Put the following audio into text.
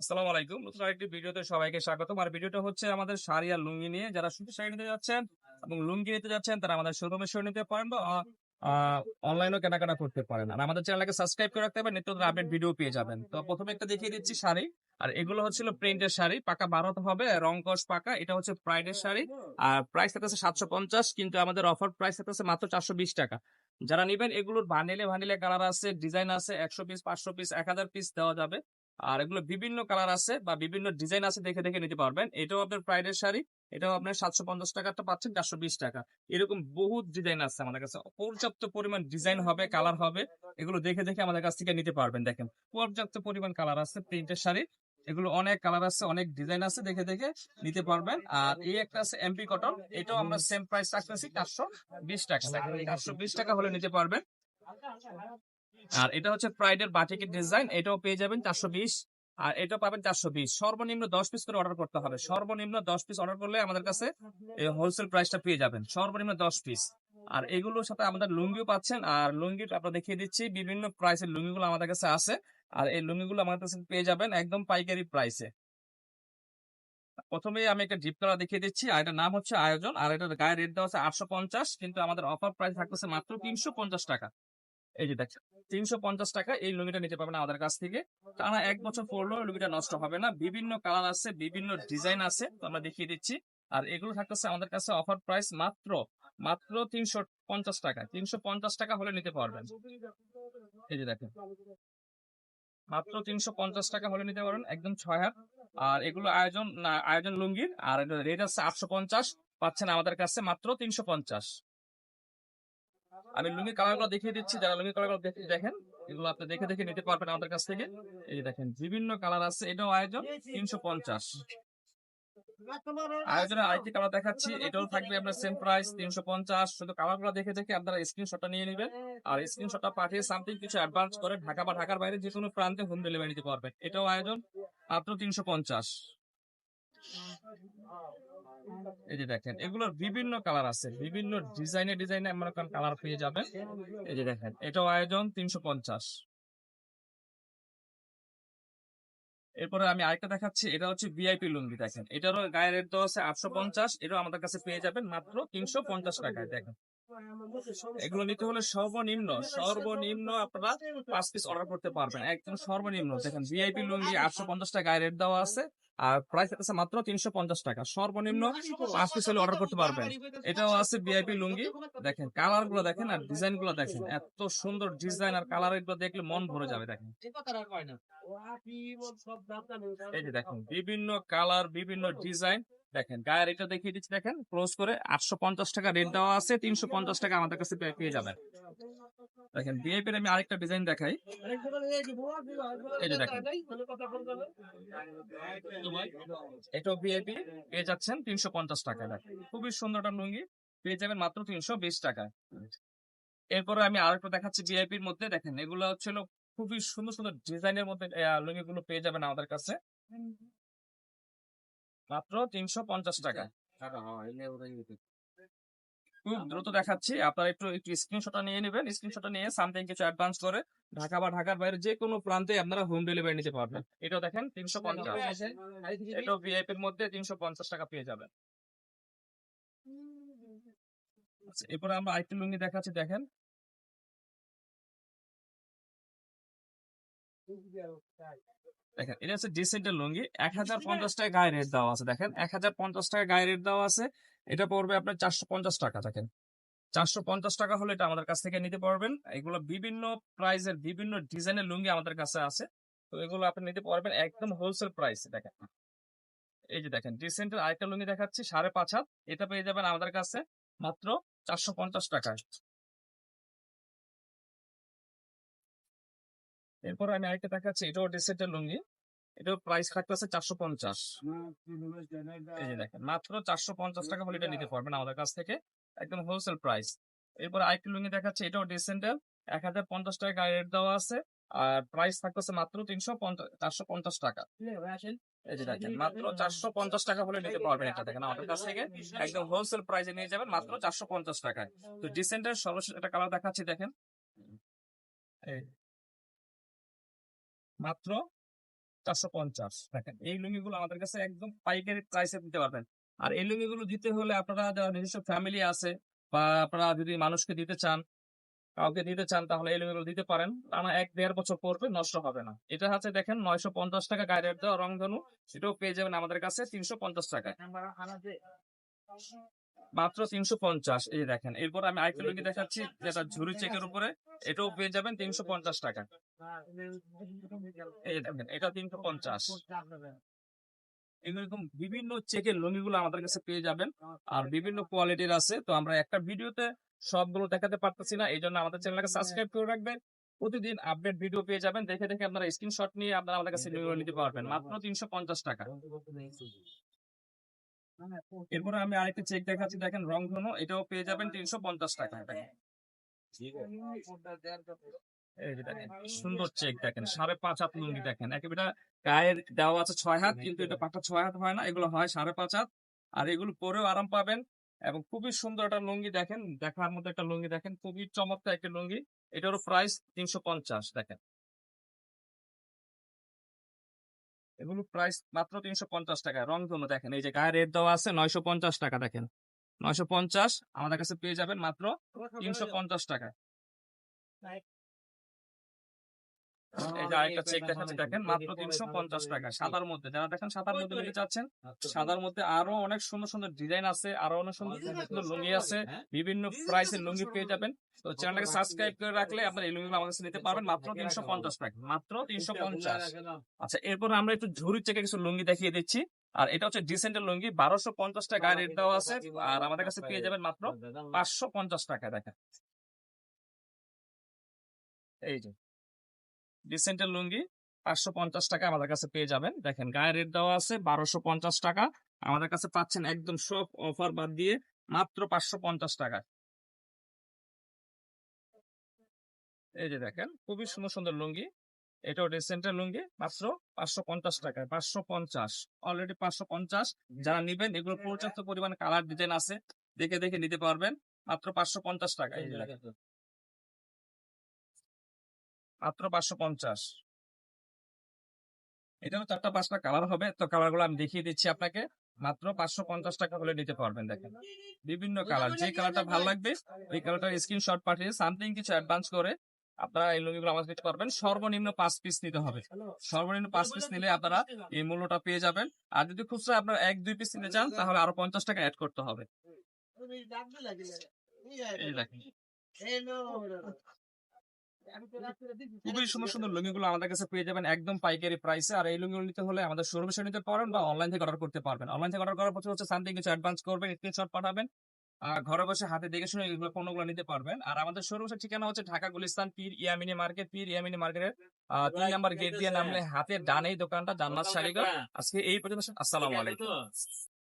আসসালামু আলাইকুম। নতুন আরেকটি ভিডিওতে সবাইকে স্বাগতম। আর ভিডিওটা হচ্ছে আমাদের শাড়ি আর লুঙ্গি নিয়ে। যারা সুতি শাড়ি নিতে যাচ্ছেন এবং লুঙ্গি নিতে যাচ্ছেন, তারা আমাদের শোরুমে শুনে নিতে পারেন বা অনলাইনেও কেনাকাটা করতে পারেন। আর আমাদের চ্যানেলকে সাবস্ক্রাইব করে রাখতে হবে, নিত্য নতুন আপডেট ভিডিও পেয়ে যাবেন। তো প্রথমে একটা দেখিয়ে দিচ্ছি শাড়ি। আর এগুলো হচ্ছিল প্রিন্টের শাড়ি। পাকা বারোতে হবে, রং কস পাকা। এটা হচ্ছে প্রাইডের শাড়ি। আর প্রাইস থাকতেছে সাতশো পঞ্চাশ, কিন্তু আমাদের অফার প্রাইস থাকতেছে মাত্র চারশো বিশ টাকা। যারা নিবেন, এগুলোর ভানিলে ভানিলে কালার আছে, ডিজাইন আছে, একশো পিস, পাঁচশো পিস, এক হাজার পিস দেওয়া যাবে। আর এগুলো বিভিন্ন কালার আছে বা বিভিন্ন ডিজাইন আছে দেখে দেখে নিতে পারবেন। এটাও আপনার প্রাইডের শাড়ি, এটাও আপনার সাতশো পঞ্চাশ টাকাটা পাচ্ছেন, চারশো বিশ টাকা। এরকম বহু ডিজাইন আছে আমাদের কাছে। পর্যাপ্ত পরিমাণ ডিজাইন হবে, কালার হবে, এগুলো দেখে দেখে আমাদের কাছ থেকে নিতে পারবেন, দেখেন। পর্যাপ্ত পরিমাণ কালার আছে প্রিন্টের শাড়ি। এগুলো অনেক কালার আছে, অনেক ডিজাইন আছে, দেখে দেখে নিতে পারবেন। আর এই একটা আছে এমপি কটন এটাও আমরা সেম প্রাইস রাখতেছি চারশো বিশ টাকা। চারশো বিশ টাকা হলে নিতে পারবেন। আর এটা হচ্ছে প্রাইডের বাটিকের ডিজাইন এটাও পেয়ে যাবেন চারশো বিশ, আর এটা পাবেন চারশো বিশ। সর্বনিম্ন দশ পিস করে অর্ডার করতে হবে। সর্বনিম্ন দশ পিস অর্ডার করলে আমাদের কাছে হোলসেল প্রাইসটা পেয়ে যাবেন। সর্বনিম্ন দশ পিস আর এগুলোর সাথে আমাদের লুঙ্গিও পাচ্ছেন, আর লুঙ্গি আপনারা দেখিয়ে দিচ্ছি, বিভিন্ন প্রাইসের লুঙ্গিগুলো আমাদের কাছে আছে, আর এই লুঙ্গিগুলো আমাদের কাছে পেয়ে যাবেন একদম পাইকারি প্রাইসে প্রথমে আমি একটা ডিপ কালার দেখিয়ে দিচ্ছি, আর এটার নাম হচ্ছে আয়োজন, আর এটার গায়ে রেট দেওয়া আছে আটশো কিন্তু আমাদের অফার প্রাইস থাকতেছে মাত্র তিনশো পঞ্চাশ টাকা। এই যে দেখছেন তিনশো পঞ্চাশ টাকা এই লুঙ্গিটা নিতে পারবেন আমাদের কাছ থেকে। টানা এক বছর পরলেও লুঙ্গিটা নষ্ট হবে না। বিভিন্ন কালার আছে, বিভিন্ন ডিজাইন আছে, তো আমরা দেখিয়ে দিচ্ছি। আর এগুলো থাকতেছে আমাদের কাছে অফার প্রাইস মাত্র মাত্র তিনশো পঞ্চাশ টাকা। তিনশো পঞ্চাশ টাকা হলে নিতে পারবেন। এই যে দেখেন, মাত্র তিনশো পঞ্চাশ টাকা হলে নিতে পারবেন, একদম ছয় হাত। আর এগুলো আয়োজন আয়োজন লুঙ্গির, আর রেট আছে আটশো পঞ্চাশ, পাচ্ছেন আমাদের কাছে মাত্র তিনশো পঞ্চাশ। আমি লুঙ্গি কালারগুলো দেখিয়ে দিচ্ছি, যারা লুঙ্গি কালারগুলো দেখেন, এগুলো আপনি দেখে দেখে নিতে পারবেন আমাদের কাছ থেকে। এই দেখেন, বিভিন্ন কালার আছে, এটাও আয়োজন তিনশো পঞ্চাশ। আয়োজনের আরেকটি কালার দেখাচ্ছি, এটাও থাকবে আপনার সেম প্রাইস তিনশো পঞ্চাশ। শুধু কালারগুলো দেখে দেখে আপনারা স্ক্রিনশটটা নিয়ে নেবেন। আর স্ক্রিনশটটা পাঠিয়ে সামথিং কিছু অ্যাডভান্স করে ঢাকা বা ঢাকার বাইরে যে কোনো প্রান্তে হোম ডেলিভারি নিতে পারবেন। এটাও আয়োজন মাত্র তিনশো পঞ্চাশ। এই যে দেখেন, এগুলোর বিভিন্ন কালার আছে, বিভিন্ন ডিজাইনে ডিজাইনে আমরা কালার পেয়ে যাবেন। এই যে দেখেন, এটাও আয়োজন তিনশো পঞ্চাশ। এরপরে আমি আরেকটা দেখাচ্ছি, এটা হচ্ছে ভিআইপি লুঙ্গি, দেখেন। এটারও গায়ের রেট দেওয়া আছে আটশো পঞ্চাশ, এটাও আমাদের কাছে পেয়ে যাবেন মাত্র তিনশো পঞ্চাশ টাকায়, দেখেন। এগুলো নিতে হলে সর্বনিম্ন সর্বনিম্ন আপনারা পাঁচ পিস অর্ডার করতে পারবেন। একদম সর্বনিম্ন। দেখেন ভিআইপি লুঙ্গি আটশো পঞ্চাশ টাকা রেট দেওয়া আছে, আর প্রাইস আছে মাত্র তিনশো পঞ্চাশ টাকা। সর্বনিম্ন পাঁচ পিস হলে অর্ডার করতে পারবেন। এটাও আছে ভিআইপি লুঙ্গি। দেখেন কালারগুলো দেখেন আর ডিজাইনগুলো দেখেন। এত সুন্দর ডিজাইন আর কালারগুলো দেখলে মন ভরে যাবে, দেখেন। এই যে দেখেন, বিভিন্ন কালার বিভিন্ন ডিজাইন দেখেন গায়ের এটা দেখিয়ে দিচ্ছি দেখেন ক্লোজ করে আটশো পঞ্চাশ টাকা রেট দেওয়া আছে তিনশো পঞ্চাশ টাকা আমাদের কাছে পেয়ে যাবেন। দেখেন বিআইপির আমি আরেকটা ডিজাইন দেখাই। এই যে দেখেন। এটাও ভিআইপি পেয়ে যাচ্ছেন তিনশো পঞ্চাশ টাকা দেখেন খুবই সুন্দর একটা লুঙ্গি পেয়ে যাবেন মাত্র তিনশো বিশ টাকা এরপরে আমি আরেকটা দেখাচ্ছি ভিআইপির মধ্যে। দেখেন এগুলো হচ্ছিল খুবই সুন্দর সুন্দর ডিজাইনের মধ্যে লুঙ্গি গুলো পেয়ে যাবেন আমাদের কাছে। মাত্র তিনশো পঞ্চাশ টাকা। খুব দ্রুত দেখাচ্ছি। আপনারা একটু একটু স্ক্রিনশটটা নিয়ে নেবেন। স্ক্রিনশটটা নিয়ে সামথিং কিছু অ্যাডভান্স করে ঢাকা বা ঢাকার বাইরে যে কোনো প্রান্তে আপনারা হোম ডেলিভারি নিতে পারবেন। এটাও দেখেন তিনশো পঞ্চাশ। এটাও ভিআইপির মধ্যে তিনশো পঞ্চাশ টাকা পেয়ে যাবেন। আচ্ছা, এরপরে আমরা আরেকটি লুঙ্গি দেখাচ্ছি দেখেন। দেখেন এটা হচ্ছে ডিসেন্টের লুঙ্গি এক হাজার পঞ্চাশ টাকা গায়ে রেট দেওয়া আছে দেখেন এক হাজার পঞ্চাশ টাকা গায়ে রেট দেওয়া আছে এটা পড়বে আপনার চারশো পঞ্চাশ টাকা দেখেন। চারশো পঞ্চাশ টাকা হলে এটা আমাদের কাছ থেকে নিতে পারবেন। এগুলো বিভিন্ন বিভিন্ন ডিজাইনের লুঙ্গি আমাদের কাছে আছে। তো এগুলো আপনি নিতে পারবেন একদম হোলসেল প্রাইস দেখেন। এই যে দেখেন ডিসেন্টের আরেকটা লুঙ্গি দেখাচ্ছি সাড়ে পাঁচ হাত এটা পেয়ে যাবেন আমাদের কাছে মাত্র চারশো পঞ্চাশ টাকায়। এরপর আমি আরেকটা দেখাচ্ছি, এটাও ডিসেন্টের লুঙ্গি। এটাও প্রাইস থাকতেছে চারশো পঞ্চাশ। এই যে দেখেন, মাত্র চারশো পঞ্চাশ টাকা হলে এটা নিতে পারবেন আমাদের কাছ থেকে, একদম হোলসেল প্রাইস এরপর আরেকটি লুঙ্গি দেখাচ্ছে, এটাও ডিসেন্টাল এক হাজার পঞ্চাশ টাকা রেট দেওয়া আছে, আর প্রাইস থাকতেছে মাত্র তিনশো চারশো পঞ্চাশ টাকা। এই যে দেখেন, মাত্র চারশো পঞ্চাশ টাকা হলে নিতে পারবেন এটা দেখেন আমাদের কাছ থেকে, একদম হোলসেল প্রাইসে নিয়ে যাবেন মাত্র চারশো পঞ্চাশ টাকায়। তো ডিসেন্টার সর্বশেষ একটা কালার দেখাচ্ছি দেখেন। এই মাত্র চারশো পঞ্চাশ। দেখেন, এই লুঙ্গিগুলো আমাদের কাছে একদম পাইকারি প্রাইসে দিতে পারবেন। আর এই লুঙ্গিগুলো দিতে হলে আপনারা যারা নিজস্ব ফ্যামিলি আছে বা আপনারা যদি মানুষকে দিতে চান, কাউকে দিতে চান, তাহলে এই লুঙ্গিগুলো দিতে পারেন। আমার এক দেড় বছর পরবে নষ্ট হবে না। এটা হচ্ছে দেখেন নয়শো পঞ্চাশ টাকা গায়ে রেট দেওয়া রংধনু। সেটাও পেয়ে যাবেন আমাদের কাছে তিনশো পঞ্চাশ টাকায়। মাত্র তিনশো পঞ্চাশ, এই দেখেন। এরপর আমি আরেকটা লুঙ্গি দেখাচ্ছি, যেটা ঝুরি চেকের উপরে, এটাও পেয়ে যাবেন তিনশো পঞ্চাশ টাকা এটা তিনশো পঞ্চাশ। এরকম বিভিন্ন চেকের লুঙ্গিগুলো আমাদের কাছে পেয়ে যাবেন। আর বিভিন্ন কোয়ালিটির আছে। তো আমরা একটা ভিডিওতে সবগুলো দেখাতে পারতেছি না। এই জন্য আমাদের চ্যানেলকে সাবস্ক্রাইব করে রাখবেন। প্রতিদিন আপডেট ভিডিও পেয়ে যাবেন। দেখে দেখে আপনারা স্ক্রিনশট নিয়ে আপনারা আমাদের কাছে নিতে পারবেন। মাত্র তিনশো পঞ্চাশ টাকা। এরপরে আমি আরেকটা চেক দেখাচ্ছি। দেখেন রং ধনু এটাও পেয়ে যাবেন তিনশো পঞ্চাশ টাকা। এই যে দেখেন সুন্দর চেক দেখেন সাড়ে পাঁচ হাত লুঙ্গি দেখেন একেবারে গায়ের দেওয়া আছে ছয় হাত কিন্তু এটা পাটা ছয় হাত হয় না এগুলো হয় সাড়ে পাঁচ হাত আর এগুলো পরেও আরাম পাবেন এবং খুবই সুন্দর একটা লুঙ্গি দেখেন দেখার মতো একটা লুঙ্গি দেখেন খুবই চমৎকার একটা লুঙ্গি এটারও প্রাইস তিনশো পঞ্চাশ দেখেন। এগুলো প্রাইস মাত্র তিনশো পঞ্চাশ টাকা রং ধনু দেখেন এই যে গায়ে রেট দেওয়া আছে নয়শো পঞ্চাশ টাকা দেখেন নয়শো পঞ্চাশ আমাদের কাছে পেয়ে যাবেন মাত্র তিনশো পঞ্চাশ টাকা। এই যে আরেকটা চেক দেখাচ্ছি দেখেন মাত্র তিনশো পঞ্চাশ টাকা। সাদার মধ্যে যারা দেখেন সাদার মধ্যে নিতে চাচ্ছেন সাদার মধ্যে আরও অনেক সুন্দর সুন্দর ডিজাইন আছে আরও অনেক সুন্দর সুন্দর লুঙ্গি আছে বিভিন্ন প্রাইসের লুঙ্গি পেয়ে যাবেন। তো চ্যানেলটাকে সাবস্ক্রাইব করে রাখলে আপনার এই লুঙ্গিগুলো আমার কাছে নিতে পারবেন মাত্র তিনশো পঞ্চাশ টাকা মাত্র তিনশো পঞ্চাশ। আচ্ছা এরপর আমরা একটু ঝুড়ির চেকে কিছু লুঙ্গি দেখিয়ে দিচ্ছি। আর এটা হচ্ছে ডিসেন্টের লুঙ্গি বারোশো পঞ্চাশ টাকা রেট দেওয়া আছে আর আমাদের কাছে পেয়ে যাবেন মাত্র পাঁচশো পঞ্চাশ টাকা দেখেন। এই যে ডিসেন্টের লুঙ্গি পাঁচশো পঞ্চাশ টাকা আমাদের কাছে পেয়ে যাবেন। দেখেন, গায়ে রেট দেওয়া আছে বারোশো পঞ্চাশ টাকা। আমাদের কাছে পাচ্ছেন একদম সব অফার বাদ দিয়ে মাত্র পাঁচশো পঞ্চাশ টাকা। এই যে দেখেন, খুবই সুন্দর সুন্দর লুঙ্গি। এটাও ডিসেন্টের লুঙ্গি, মাত্র পাঁচশো পঞ্চাশ টাকায়, পাঁচশো পঞ্চাশ। অলরেডি পাঁচশো পঞ্চাশ। যারা নিবেন, এগুলো পর্যাপ্ত পরিমাণে কালার ডিজাইন আছে, দেখে দেখে নিতে পারবেন। মাত্র পাঁচশো পঞ্চাশ টাকা। মাত্র পাঁচশো পঞ্চাশ। এটাও চারটা পাঁচটা কালার হবে তো কালারগুলো আমি দেখিয়ে দিচ্ছি আপনাকে। মাত্র পাঁচশো পঞ্চাশ টাকা হলে নিতে পারবেন দেখেন। বিভিন্ন কালার যে কালারটা ভালো লাগবে ওই কালারটার স্ক্রিনশট পাঠিয়ে সামথিং কিছু অ্যাডভান্স করে আপনারা এই লুঙ্গিগুলো আমাদের নিতে পারবেন। সর্বনিম্ন পাঁচ পিস নিতে হবে। সর্বনিম্ন পাঁচ পিস নিলে আপনারা এই মূল্যটা পেয়ে যাবেন। আর যদি খুচরা আপনারা এক দুই পিস নিতে চান তাহলে আরও পঞ্চাশ টাকা অ্যাড করতে হবে। এই দেখেন। খুবই সুন্দর সুন্দর লুঙ্গিগুলো আমাদের কাছে পেয়ে যাবেন একদম পাইকারি প্রাইসে আর এই লুঙ্গিগুলো নিতে হলে আমাদের শোরুমে এসে নিতে পারেন বা অনলাইন থেকে অর্ডার করতে পারবেন। অনলাইন থেকে অর্ডার করার পর হচ্ছে সামথিং কিছু অ্যাডভান্স করবেন স্ক্রিনশট পাঠাবেন আর ঘরে বসে হাতে দেখে শুনে এগুলো পণ্যগুলো নিতে পারবেন। আর আমাদের শোরুমের ঠিকানা হচ্ছে ঢাকা গুলিস্তান পীর ইয়ামিনী মার্কেট। পীর ইয়ামিনী মার্কেটের আহ, তিন নাম্বার গেট দিয়ে নামলে হাতে ডানেই দোকানটা জান্নাত শাড়িঘর আজকে এই পর্যন্ত আসসালামু আলাইকুম।